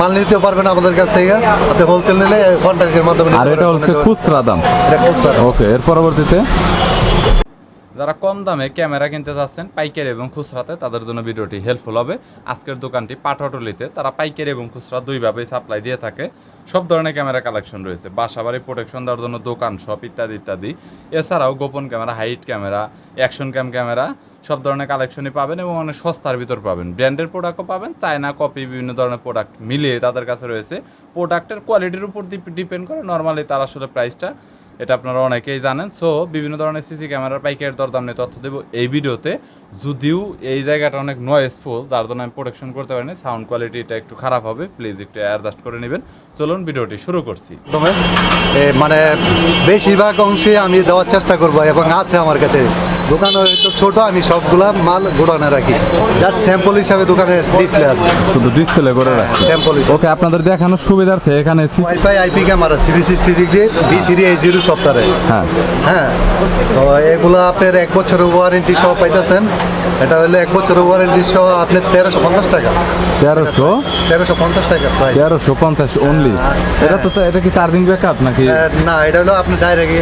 মাল নিতে পারবেন আমাদের কাছ থেকে। আপনি হোলসেল নিলে কন্ট্রাক্টের মাধ্যমে আর এটা হচ্ছে খুচরা দাম। এটা খুচরা ওকে এর পরবর্তীতে? যারা কম দামে ক্যামেরা কিনতে চাচ্ছেন পাইকারি এবং খুচরাতে তাদের জন্য ভিডিওটি হেল্পফুল হবে। আজকের দোকানটি পাটটলিতে তারা পাইকারি এবং খুচরা দুইভাবেই সাপ্লাই দিয়ে থাকে। সব ধরনের ক্যামেরা কালেকশন রয়েছে। বাসাবাড়ি প্রোটেকশন দেওয়ার জন্য দোকান শপ ইত্যাদি ইত্যাদি। এছাড়াও গোপন camera height camera action cam camera সব ধরনের কালেকশনই পাবেন এবং অনেক সস্তার ভিতর পাবেন। ব্র্যান্ডের প্রোডাক্টও পাবেন চায়না কপি বিভিন্ন ধরনের প্রোডাক্ট মিলিয়ে তাদের কাছে রয়েছে। প্রোডাক্টের কোয়ালিটির উপর ডিপেন্ড করে নর্মালি তারা আসলে প্রাইসটা এটা আপনারা অনেকেই জানেন। সো বিভিন্ন ধরনের সিসি ক্যামেরার পাইকারের দরদাম নিয়ে তথ্য দেবো এই ভিডিওতে। যদিও এই জায়গাটা অনেক নয়েসফুল যার জন্য আমি প্রোটেকশন করতে পারিনি। সাউন্ড কোয়ালিটিটা একটু খারাপ হবে প্লিজ একটু অ্যাডজাস্ট করে নেবেন। চলুন ভিডিওটি শুরু করছি। মানে বেশিরভাগ অংশে আমি দেওয়ার চেষ্টা করব এবং আছে আমার কাছে। দোকান হয়তো ছোট আমি সবগুলা মাল গোডাউনে রাখি। যার স্যাম্পল হিসাবে দোকানে ডিসপ্লে আছে। শুধু ডিসপ্লে করে রাখছি স্যাম্পল হিসাবে। ওকে আপনাদের দেখানোর সুবিধার্থে এখানে WiFi IP camera three sixty degree B three eight zero সফটওয়্যারে হ্যাঁ। হ্যাঁ। তো এগুলো আপনার এক বছরের ওয়ারেন্টি সহ পাইতেছেন। এটা হলে এক বছরের ওয়ারেন্টি সহ আপনার তেরোশো পঞ্চাশ টাকা। তেরোশো? তেরোশো পঞ্চাশ টাকা প্রায় তেরোশো পঞ্চাশ অনলি এটা তো এটা কি চার্জিং ব্যাকআপ নাকি? না এটা হলো আপনি ডাইরেক্ট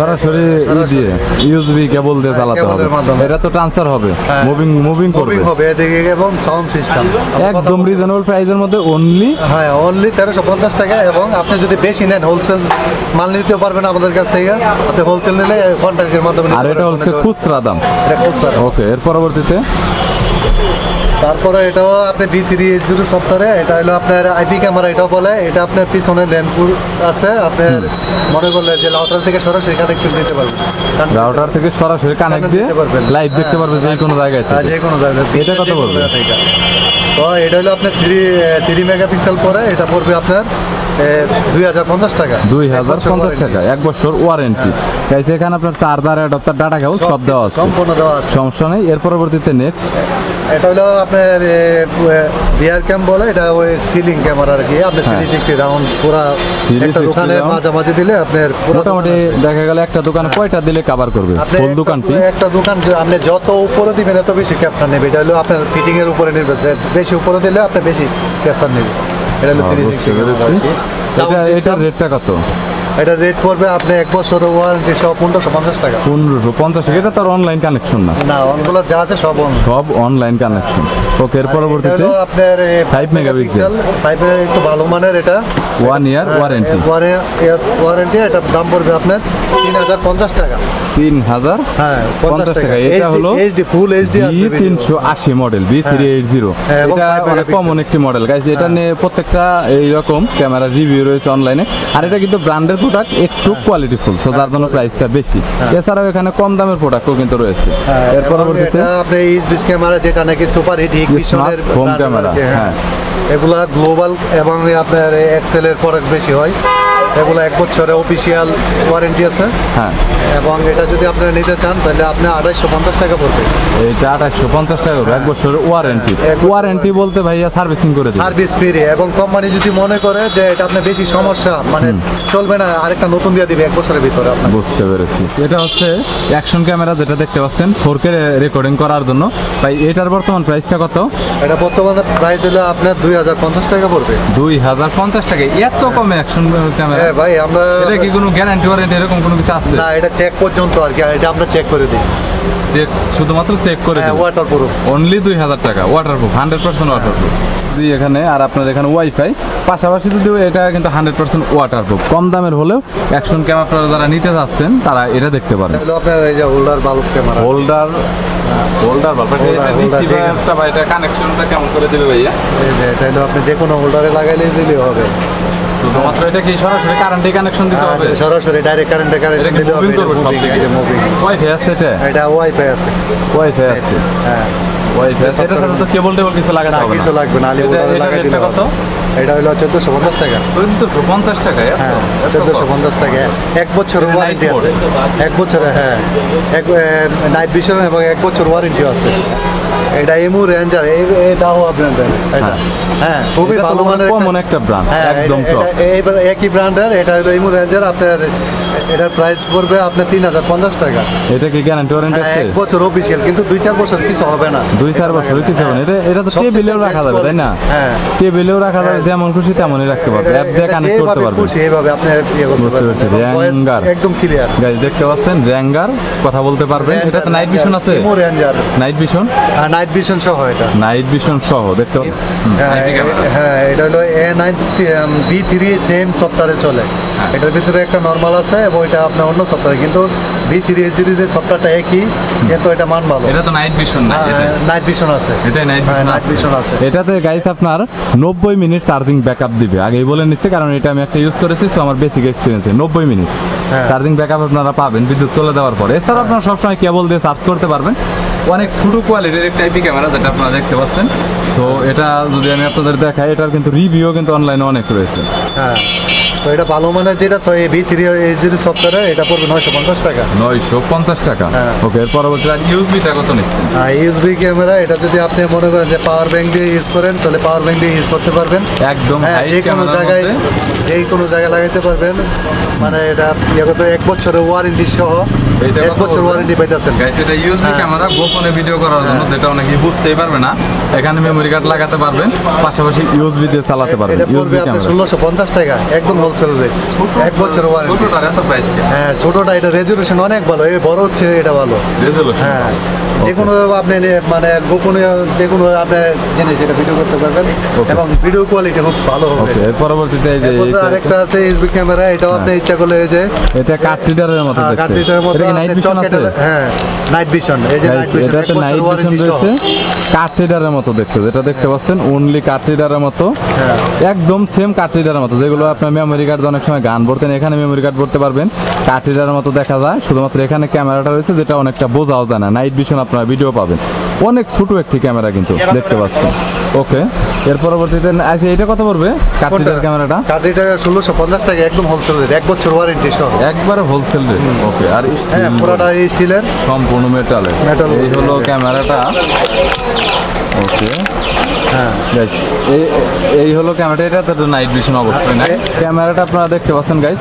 সরাসরি ই দিয়ে ইউএসবি কেবল দিয়ে চালাতে হবে। এটা তো ট্রান্সফার হবে। হ্যাঁ। মুভিং মুভিং করবে। মুভিং হবে এদিকে এবং সাউন্ড সিস্টেম একদম রিজনেবল প্রাইসের মধ্যে অনলি হ্যাঁ অনলি তেরোশো পঞ্চাশ টাকা এবং আপনি যদি বেশি নেন হোলসেল মাল নিতে পারবেন আমাদের কাছ থেকে। আপনি হোলসেল নিলে কন্ট্রাক্টের মাধ্যমে আর এটা হচ্ছে খুচরা দাম। এটা খুচরা ওকে এর পরবর্তীতে? তারপরে এটাও আপনি বি থ্রি এইট জিরো সপ্তাহে এটা হলো আপনার আইপি ক্যামেরা এটাও বলে এটা আপনার পিছনে ল্যাম্পুর আছে আপনার মনে করলে যে লাউটার থেকে সরাসরি কানেকশন দিতে পারবেন। রাউটার থেকে সরাসরি কানেক্ট দিয়ে দিতে পারবেন। লাইভ দেখতে পারবে যে কোনো জায়গায় হ্যাঁ, যে কোনো জায়গায় এটা কত পড়বে? তো এটা হলো আপনার থ্রি থ্রি মেগাপিক্সেল পরে এটা পড়বে আপনার দুই হাজার পঞ্চাশ টাকা। দুই হাজার পঞ্চাশ টাকা এক বছর ওয়ারেন্টি গাইছে এখানে আপনার চার্জার অ্যাডাপ্টার ডাটা কেবল সব দেওয়া আছে। সম্পূর্ণ দেওয়া আছে। সমস্যা নেই এর পরবর্তীতে নেক্সট এটা হলো আপনার ক্যাম বলে এটা ওই সিলিং ক্যামেরা আর কি। আপনি। থ্রি সিক্সটি রাউন্ড পুরা 360 একটা দোকানে। মাঝামাঝি দিলে আপনার মোটামুটি দেখা গেল একটা দোকানে কয়টা দিলে কভার করবে? একটা- দোকানটি? একটা দোকান আপনি যত উপরে দিবেন এত বেশি ক্যাপচার নেবে। এটা হলো আপনার ফিটিং এর উপরে নির্ভর। বেশি উপরে দিলে আপনি বেশি ক্যাপচার নেবে। এটা হলো থ্রি এটা এটার রেটটা কত? এটা রেট পড়বে আপনি এক বছর ওয়ারেন্টি সহ পনেরোশো পঞ্চাশ টাকা। পনেরোশো পঞ্চাশ এটা তার অনলাইন কানেকশন না। না অনগুলো যা আছে সব সব অনলাইন কানেকশন ওকে এর পরবর্তীতে আপনার Five megapixel। ফাইভ একটু ভালো মানের এটা। ওয়ান ইয়ার ওয়ারেন্টি ওয়ারেন্টি এটা দাম পড়বে আপনার তিন হাজার পঞ্চাশ টাকা। তিন হাজার হ্যাঁ পঞ্চাশ টাকা। এটা হলো এইচডি ফুল এইচডি তিনশো আশি model B three eight zero হ্যাঁ, এটা অনেক কমন একটি মডেল গাইছে এটা নিয়ে প্রত্যেকটা এইরকম ক্যামেরা রিভিউ রয়েছে অনলাইনে আর এটা কিন্তু ব্র্যান্ডের প্রোডাক্ট একটু হ্যাঁ। কোয়ালিটি ফুল সো যার জন্য প্রাইসটা বেশি। এছাড়াও এখানে কম দামের প্রোডাক্টও কিন্তু রয়েছে। এর পরবর্তীতে আপনি এইচবিস ক্যামেরা যেটা নাকি সুপার হিট ইগনিশনের home camera, হ্যাঁ। এগুলা গ্লোবাল এবং আপনার এক্সেল এর প্রোডাক্ট বেশি হয়। এগুলো এক বছরের অফিসিয়াল ওয়ারেন্টি আছে। হ্যাঁ। এবং এটা যদি আপনারা নিতে চান তাহলে আপনি আড়াইশো পঞ্চাশ টাকা পড়বে। এইটা আঠাশশো পঞ্চাশ টাকা করে, এক বছরের ওয়ারেন্টি ওয়ারেন্টি বলতে ভাইয়া সার্ভিসিং করে সার্ভিস ফ্রি এবং কোম্পানি যদি মনে করে যে এটা আপনার বেশি সমস্যা মানে চলবে না আরেকটা নতুন দিয়ে দিবে এক বছরের ভিতরে আপনার বুঝতে পেরেছি। এটা হচ্ছে অ্যাকশন ক্যামেরা যেটা দেখতে পাচ্ছেন ফোর কে রেকর্ডিং করার জন্য। ভাই এটার বর্তমান প্রাইসটা কত? এটা বর্তমানে প্রাইস হলো আপনার দুই হাজার পঞ্চাশ টাকা পড়বে। দুই হাজার পঞ্চাশ টাকা। এত কমে অ্যাকশন ক্যামেরা হ্যাঁ ভাই আমরা এটা কি কোনো গ্যারান্টি ওয়ারেন্টি এরকম কোনো কিছু আছে? না এটা চেক পর্যন্ত আর কি এটা আমরা চেক করে দিই। চেক শুধুমাত্র চেক করে হ্যাঁ ওয়াটার প্রুফ অনলি দুই হাজার টাকা waterproof hundred percent waterproof যদি এখানে আর আপনার এখানে ওয়াইফাই পাশাপাশি যদি এটা কিন্তু হান্ড্রেড পার্সেন্ট ওয়াটার প্রুফ কম দামের হলেও অ্যাকশন ক্যামেরা যারা নিতে যাচ্ছেন তারা এটা দেখতে পারেন। আপনার এই যে holder bulb camera holder holder bulb রিসিভারটা বা এটা কানেকশনটা কেমন করে দিবে ভাইয়া? এই যে এটা আপনি যে কোনো হোল্ডারে লাগাইলে দিলেও হবে। শুধুমাত্র এটা কি সরাসরি কারেন্টে কানেকশন দিতে হবে? হ্যাঁ, সরাসরি ডাইরেক্ট কারেন্টে এটা কানেকশন হবে মুভিং ওয়াইফাই আছে এটা? এটা ওয়াইফাই আছে। ওয়াইফাই আছে? হ্যাঁ। ওয়াইফাই আছে? এটার তো কেবল টেবল কিছু লাগাতে হবে কিছু লাগবে না আলি এটা এটা দিলে কত? এটা হলো চোদ্দোশো পঞ্চাশ টাকা। চোদ্দশো পঞ্চাশ টাকা হ্যাঁ চোদ্দোশো পঞ্চাশ টাকা। এক বছরের ওয়ারেন্টি আছে। এক বছরে হ্যাঁ। এক নাইট ভিশন এবং এক বছর ওয়ারেন্টি আছে। এটা এমু রেঞ্জার এটাও এটা। হ্যাঁ। খুবই ভালো মানের কমন একটা ব্র্যান্ড হ্যাঁ একদম টপ এইবার একই ব্র্যান্ডের এটা হলো এমু রেঞ্জার আপনার এটার প্রাইস পড়বে আপনার তিন হাজার পঞ্চাশ টাকা। এটা কি গ্যারান্টি ওয়ারেন্টি হ্যাঁ, আছে? এক বছর অফিসিয়াল কিন্তু দুই চার বছর কিছু হবে না। দুই চার বছর কিছু হবে না। এটা এটা তো টেবিলেও রাখা যাবে তাই না? হ্যাঁ। টেবিলেও রাখা যাবে হ্যাঁ। যেমন খুশি তেমনই রাখতে পারবে। অ্যাপ দিয়ে কানেক্ট করতে পারবে। খুশি এইভাবে আপনি ইয়ে করতে পারবেন Ranger। একদম ক্লিয়ার গাইজ দেখতে পাচ্ছেন? র্যাঙ্গার কথা বলতে পারবেন এটা তো নাইট ভিশন আছে? নাইট ভিশন নাইট ভিশন সহ এটা। নাইট ভিশন সহ দেখতে হ্যাঁ। হ্যাঁ এটা হলো A nine B three same সফটওয়্যারে চলে। হ্যাঁ। এটার ভিতরে একটা নর্মাল আছে এবং এটা আপনার অন্য সফটওয়্যার কিন্তু বি থ্রি সিরিজের সফটওয়্যারটা একই কিন্তু এটা মান ভালো। এটা তো নাইট ভিশন না হ্যাঁ, এটা নাইট ভিশন আছে। এটাই নাইট হ্যাঁ, ভিশন আছে। এটাতে গাইস আপনার নব্বই মিনিট চার্জিং ব্যাকআপ দিবে। আগেই বলে নিচ্ছে কারণ এটা আমি একটা ইউজ করেছি সো আমার বেসিক এক্সপিরিয়েন্স নব্বই মিনিট। হ্যাঁ। চার্জিং ব্যাকআপ আপনারা পাবেন বিদ্যুৎ চলে দেওয়ার পরে। এছাড়া আপনারা সবসময় কেবল দিয়ে চার্জ করতে পারবেন। অনেক ছোটো কোয়ালিটির একটা আইপি ক্যামেরা যেটা আপনারা দেখতে পাচ্ছেন। তো এটা যদি আমি আপনাদের দেখাই এটার কিন্তু রিভিউ কিন্তু অনলাইনে অনেক রয়েছে। হ্যাঁ তো এটা ভালো মানের যেটা ছয় বি থ্রি এইচডি সফটওয়্যার এটা পড়বে নয়শো পঞ্চাশ টাকা। নয়শো পঞ্চাশ টাকা। হ্যাঁ। ওকে এর পরবর্তী আর ইউএসবিটা কত নিচ্ছেন? আর ইউএসবি ক্যামেরা এটা যদি আপনি মনে করেন যে পাওয়ার ব্যাংক দিয়ে ইউজ করেন তাহলে পাওয়ার ব্যাংক দিয়ে ইউজ করতে পারবেন। একদম হ্যাঁ যে কোনো জায়গায় যে কোনো জায়গায় লাগাইতে পারবেন। মানে এটা ইয়ে করতে এক বছরের ওয়ারেন্টি সহ এক বছর ওয়ারেন্টি পাইতেছেন। গাইস এটা ইউএসবি। ক্যামেরা গোপনে ভিডিও করার জন্য যেটা অনেকেই বুঝতেই পারবে না। এখানে মেমরি কার্ড লাগাতে পারবেন পাশাপাশি ইউএসবি দিয়ে চালাতে পারবেন ইউএসবি ক্যামেরা ষোলোশো পঞ্চাশ টাকা একদম হোলসেল রেট এক বছর ওয়ারেন্টি দুটোটার এত প্রাইস হ্যাঁ ছোটটা এটা রেজুলেশন অনেক ভালো এই বড় হচ্ছে এটা ভালো। রেজুলেশন হ্যাঁ যে কোনো আপনি মানে গোপনীয় যে কোনো আপনি জিনিস এটা ভিডিও করতে পারবেন এবং ভিডিও কোয়ালিটি খুব ভালো হবে। এর পরবর্তীতে এই যে আরেকটা আছে এসবি ক্যামেরা এটাও আপনি ইচ্ছা করলে এই যে এটা কাট রিডারের মতো দেখতে। কার্টিটার মতো নাইট ভিশন আছে? হ্যাঁ নাইট ভিশন এই যে নাইট ভিশন নাইট ভিশন রয়েছে। কাট রিডারের মতো দেখতে যেটা দেখতে পাচ্ছেন অনলি কাট রিডারের মতো। হ্যাঁ। একদম সেম কাট রিডারের মতো যেগুলো আপনার মেমরি কার্ড অনেক সময় গান ভরতেন এখানে মেমরি কার্ড ভরতে পারবেন। কাট রিডারের মতো দেখা যায় শুধুমাত্র এখানে ক্যামেরাটা রয়েছে যেটা অনেকটা বোঝাও যায় না। নাইট ভিশন আপনারা ভিডিও পাবেন। অনেক ছোট একটি ক্যামেরা কিন্তু দেখতে পাচ্ছেন। ওকে এর পরবর্তীতে আচ্ছা এটা কত পড়বে? কাটরিটার ক্যামেরাটা? কাটরিটার ষোলোশো পঞ্চাশ টাকা একদম হোলসেল রেট এক বছর ওয়ারেন্টি সহ। একবারে হোলসেল রেট ওকে আর হ্যাঁ পুরোটা এই স্টিলের সম্পূর্ণ মেটালের মেটাল এই হলো ক্যামেরাটা। ওকে। হ্যাঁ এই হলো ক্যামেরাটা এটা তো নাইট ভিশন অবশ্যই না? ক্যামেরাটা আপনারা দেখতে পাচ্ছেন গাইস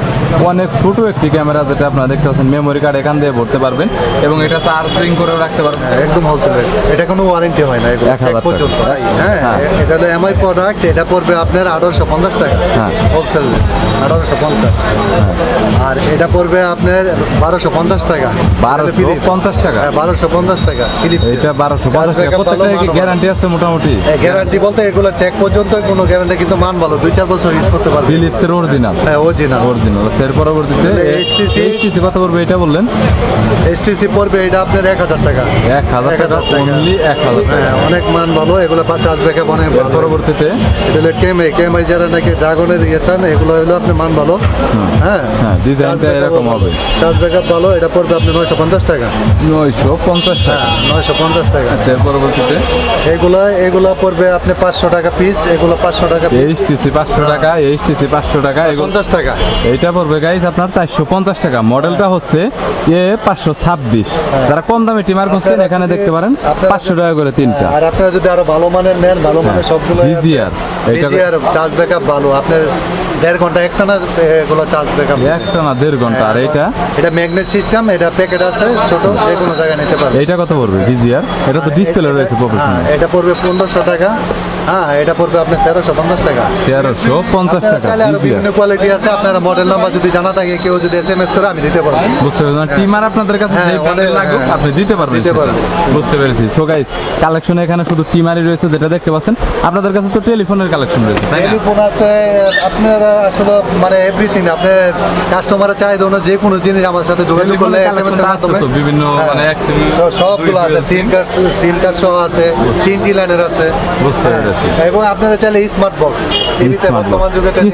অনেক ছোট একটি ক্যামেরা যেটা আপনারা দেখতে পাচ্ছেন মেমোরি কার্ড এখান দিয়ে ভরতে পারবেন এবং এটা চার্জিং করেও রাখতে পারবেন। হ্যাঁ, একদম হোলসেল এটা কোনো ওয়ারেন্টি হয় না এক হাজার পর্যন্ত হ্যাঁ। হ্যাঁ। এটা হলো এমআই প্রোডাক্ট এটা পড়বে আপনার আঠারোশো পঞ্চাশ টাকা হ্যাঁ। হোলসেল আঠারোশো পঞ্চাশ। আর এটা পড়বে আপনার বারোশো পঞ্চাশ টাকা। বারোশো পঞ্চাশ টাকা? বারোশো পঞ্চাশ টাকা এটা বারোশো পঞ্চাশ টাকা। প্রত্যেকটা গ্যারান্টি আছে মোটামুটি? গ্যারান্টি বলতে এগুলো চেক পর্যন্ত কোনো গ্যারান্টি কিন্তু মান ভালো দুই চার বছর ইউজ করতে পারবে। ফিলিপসের অরিজিনাল হ্যাঁ অরিজিনাল অরিজিনাল এর পরবর্তীতে HTC এইচটিসি কত পড়বে এটা বললেন? এসটিসি পড়বে এটা আপনার এক হাজার টাকা। এক হাজার এক টাকা অনলি এক হাজার হ্যাঁ অনেক মান ভালো এগুলো চার্জ ব্যাকআপ অনেক পরবর্তীতে? এটা হলো কেমে কেমআই যারা নাকি ড্রাগনের ইয়ে চান এগুলো হলো আপনার মান ভালো। হ্যাঁ। হ্যাঁ ডিজাইনটা এরকম হবে। চার্জ ব্যাকআপ ভালো এটা পড়বে আপনি নয়শো পঞ্চাশ টাকা। নয়শো পঞ্চাশ টাকা। হ্যাঁ নয়শো পঞ্চাশ টাকা। এর পরবর্তীতে? এগুলো এগুলো পড়বে আপনি পাঁচশো টাকা পিস এগুলো পাঁচশো টাকা এইচটিসি পাঁচশো টাকা এইচটিসি পাঁচশো টাকা পঞ্চাশ টাকা। এইটা পড়বে গাইস আপনার চারশো পঞ্চাশ টাকা। মডেলটা হচ্ছে এ পাঁচশো ছাব্বিশ। যারা কম দামে টিমার করছেন এখানে দেখতে পারেন পাঁচশো টাকা করে তিনটা। আর আপনারা যদি আরও ভালো মানের নেন ভালো মানের সবগুলো এটা চার্জ ব্যাকআপ ভালো। আপনার দেড় ঘণ্টা একটা না এগুলো চার্জ ব্যাকআপ একটা না দেড় ঘণ্টা আর এটা এটা ম্যাগনেট সিস্টেম এটা প্যাকেট আছে ছোট যে কোনো জায়গায় নিতে পারবে। এটা কত পড়বে ডিজিআর এটা তো ডিসপ্লে রয়েছে হ্যাঁ প্রফেশনাল এটা পড়বে পনেরোশো টাকা। হ্যাঁ এটা পড়বে আপনার তেরোশো পঞ্চাশ টাকা। তেরোশো পঞ্চাশ টাকা চাইলে আরও বিভিন্ন কোয়ালিটি আছে আপনারা মডেল নাম্বার যদি জানা থাকে কেউ যদি এস এম এস করে আমি দিতে পারব। বুঝতে পেরেছেন? টিমার আপনাদের কাছে হ্যাঁ, যে ব্র্যান্ডের অনেক- লাগুক হ্যাঁ। আপনি দিতে পারবেন দিতে পারবেন। বুঝতে পেরেছি। সো গাইস কালেকশনে এখানে শুধু টিমারই রয়েছে যেটা দেখতে পাচ্ছেন। আপনাদের কাছে তো টেলিফোনের কালেকশন রয়েছে টেলিফোন আছে আপনারা আসলে মানে এভরিথিং আপনি কাস্টমারের চাহিদা অনুযায়ী যে কোনো জিনিস আমার সাথে যোগাযোগ করলে এস এম এস এর মাধ্যমে। বিভিন্ন হ্যাঁ। মানে সব- সবগুলো আছে সিম কার্ড সিম কার্ড সহ আছে তিনটি লাইনের আছে। বুঝতে হ্যাঁ। পেরেছি। এবং আপনাদের চাইলে স্মার্ট বক্স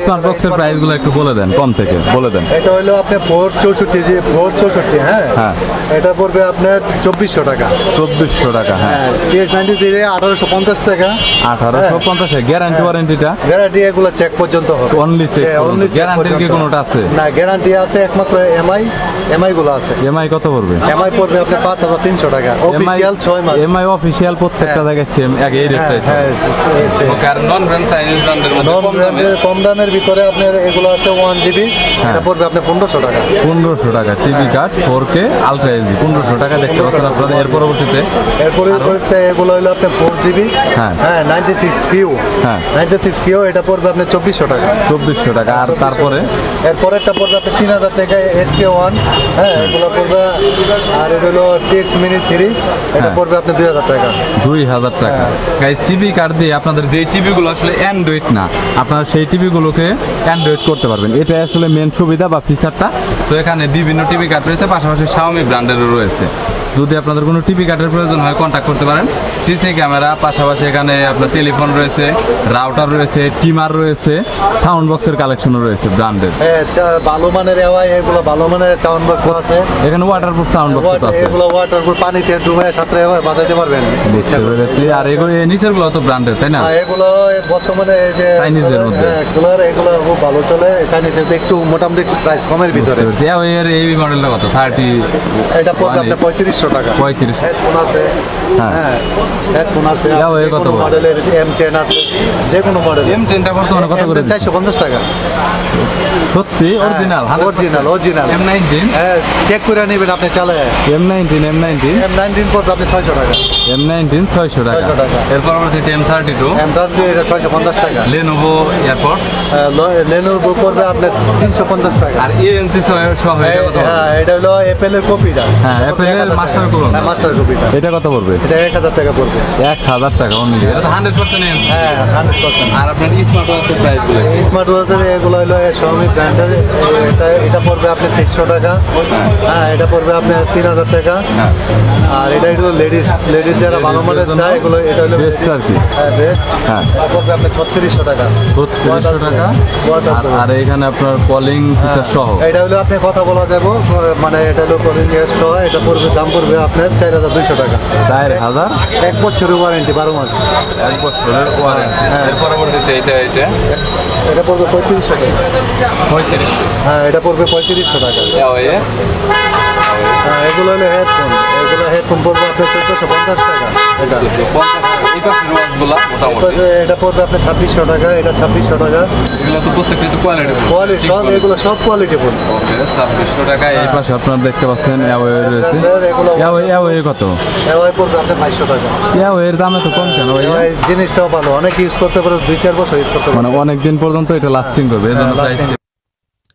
স্মার্ট বক্সের প্রাইসগুলো একটু বলে দেন কম থেকে? বলে দেন। এটা হলো আপনার ফোর চৌষট্টি জি ফোর চৌষট্টি হ্যাঁ? হ্যাঁ। এটা পড়বে আপনার চব্বিশশো টাকা। চব্বিশশো টাকা হ্যাঁ। পিএস নাইনটি থ্রি আঠারোশো পঞ্চাশ টাকা। আঠারোশো পঞ্চাশে গ্যারান্টি ওয়ারেন্টিটা গ্যারান্টি এগুলো চেক পর্যন্ত হবে। হ্যাঁ, only check Guarantee কি কোনোটা আছে? না গ্যারান্টি আছে একমাত্র এমআই এমআই গুলো আছে। এমআই কত পড়বে? এমআই পড়বে আপনার পাঁচ হাজার তিনশো টাকা। অফিসিয়াল ছয় মাস। এমআই অফিসিয়াল প্রত্যেকটা হ্যাঁ। জায়গায় সেম এক এই হ্যাঁ হ্যাঁ আর নন ব্র্যান্ড চাইনিজ ব্র্যান্ডের মধ্যে নন কম কম দামের ভিতরে আপনার এগুলো আছে ওয়ান জিবি হ্যাঁ। এটা পড়বে আপনার পনেরোশো টাকা। পনেরোশো টাকা TV card four K ultra HD পনেরোশো টাকা দেখতে পাচ্ছেন আপনারা। এর পরবর্তীতে এরপরে পড়তে এগুলো হলো আপনার ফোর জিবি হ্যাঁ। হ্যাঁ নাইনটি সিক্স কিউ হ্যাঁ। নাইনটি সিক্স কিউ এটা পড়বে আপনার চব্বিশশো টাকা। চব্বিশশো টাকা আর তারপরে? এরপরেরটা পড়বে আপনার তিন হাজার টাকা এস কে ওয়ান হ্যাঁ এগুলো পড়বে আর এটা হলো টিএক্স মিনি থ্রি এটা হ্যাঁ। পড়বে আপনার দুই হাজার টাকা। দুই হাজার টাকা। গাইজ টিভি কার্ড দিয়ে আপনাদের যে টিভিগুলো আসলে অ্যান্ড্রয়েড না আপনারা সেই টিভিগুলোকে অ্যান্ড্রয়েড করতে পারবেন। এটা আসলে মেন সুবিধা বা ফিচারটা তো এখানে বিভিন্ন টিভি কার্ড রয়েছে, পাশাপাশি শাওমি ব্র্যান্ডেরও রয়েছে। যদি আপনাদের কোনো টিভি কার্ডের প্রয়োজন হয় কন্ট্যাক্ট করতে পারেন। সিসি ক্যামেরা পাশাপাশি এখানে আপনার টেলিফোন রয়েছে রাউটার রয়েছে টিমার রয়েছে সাউন্ড বক্সের কালেকশনও রয়েছে ব্র্যান্ডের হ্যাঁ ভালো মানের এগুলো ভালো মানের চাউন বক্স আছে। এখানে ওয়াটারপ্রুফ সাউন্ড বক্স আছে। এগুলো ওয়াটার পানিতে ডুবে সাঁতরে এভাবে বাজাইতে পারবেন। বুঝতে পেরেছি। আর এগুলো নিচেরগুলো তো ব্র্যান্ডের তাই না? এগুলো বর্তমানে যে চাইনিজদের মধ্যে। হ্যাঁ, কুলার এগুলো খুব ভালো চলে। চাইনিজের একটু মোটামুটি প্রাইস কমের ভিতরে। এই মডেলটা কত? থার্টি এটা আপনার পঁয়ত্রিশশো টাকা। পঁয়ত্রিশ হেডফোন আছে হ্যাঁ। হ্যাঁ হেডফোন আছে কত মডেলের এম টেন আছে যে কোনো মডেল এম টেনটা বর্তমানে কত করে চারশো পঞ্চাশ টাকা। সত্যি? Original original original M nineteen হ্যাঁ চেক করে নেবেন আপনি চালে। M nineteen M nineteen M nineteen পড়বে আপনি ছয়শো টাকা। এম নাইনটিন ছয়শো টাকা। 600 টাকা। এর পরবর্তীতে M thirty two M thirty এটা ছয়শো পঞ্চাশ টাকা। লেনোভো এয়ারপোর্ট করবে আপনার তিনশো পঞ্চাশ টাকা। আর এএনসি সহ এটা হ্যাঁ এটা হলো অ্যাপেলের কপিটা। হ্যাঁ, হ্যাঁ মাস্টার কপিটা। এটা কত পড়বে? এটা এক হাজার টাকা পড়বে। এক হাজার টাকা এটা তো হান্ড্রেড পার্সেন্ট হ্যাঁ হান্ড্রেড পার্সেন্ট আর আপনার স্মার্ট ওয়াচের প্রাইস বলে স্মার্ট ওয়াচের এগুলো হলো শাওমি ব্র্যান্ডের এটা এটা পড়বে আপনার তিনশো টাকা। হ্যাঁ এটা পড়বে আপনার তিন হাজার টাকা। হ্যাঁ। আর এটা হলো লেডিস লেডিস যারা ভালো মানের চায় এগুলো এটা হলো Best আর কি। হ্যাঁ বেস্ট হ্যাঁ। এটা পড়বে আপনার ছত্রিশশো টাকা। ছত্রিশশো টাকা। আর- আর এখানে আপনার কলিং ফিচার সহ। এটা হলো আপনি কথা বলা যাব মানে এটা হলো কলিং সহ এটা পড়বে দাম পড়বে আপনার চার হাজার দুইশো টাকা। চার হাজার? এক বছরের ওয়ারেন্টি বারো মাস। এক বছরের ওয়ারেন্টি হ্যাঁ। পরবর্তীতে এটা এটা এটা পড়বে পঁয়ত্রিশশো টাকা। পঁয়ত্রিশশো। হ্যাঁ এটা পড়বে পঁয়ত্রিশশো টাকা। হ্যাঁ এগুলো হলো হেডফোন এগুলো হেডফোন পড়বে আপনার চোদ্দোশো পঞ্চাশ টাকা। এটা। তারপরে এটা পড়বে আপনার ছাব্বিশশো টাকা এটা ছাব্বিশশো টাকা। এগুলো তো প্রত্যেকটা কোয়ালিটি কোয়ালিটি সব এগুলো সব কোয়ালিটি পড়বে ছাব্বিশশো টাকা এই পাশে আপনারা দেখতে পাচ্ছেন অ্যাওয়ে রয়েছে। এগুলো অ্যাওয়ে অ্যাওয়ে কত? এওয়াই পড়বে আপনার বাইশশো টাকা। অ্যাওয়ের দাম এত কম কেন জিনিসটাও ভালো। অনেক ইউজ করতে পারে দুই চার বছর ইউজ করতে পারে। মানে অনেক দিন পর্যন্ত এটা লাস্টিং করবে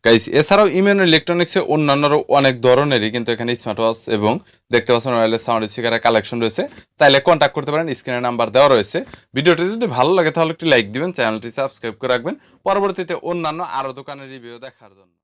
গাইস এছাড়াও ইমিউন ইলেকট্রনিক্সে অন্যান্য অনেক ধরনেরই কিন্তু এখানে স্মার্ট ওয়াচ এবং দেখতে পাচ্ছেন ওয়্যারলেস সাউন্ড স্পিকারের কালেকশন রয়েছে। চাইলে কন্ট্যাক্ট করতে পারেন স্ক্রিনে নাম্বার দেওয়া রয়েছে। ভিডিওটি যদি ভালো লাগে তাহলে একটি লাইক দিবেন চ্যানেলটি সাবস্ক্রাইব করে রাখবেন। পরবর্তীতে অন্যান্য আরও দোকানের রিভিউ দেখার জন্য।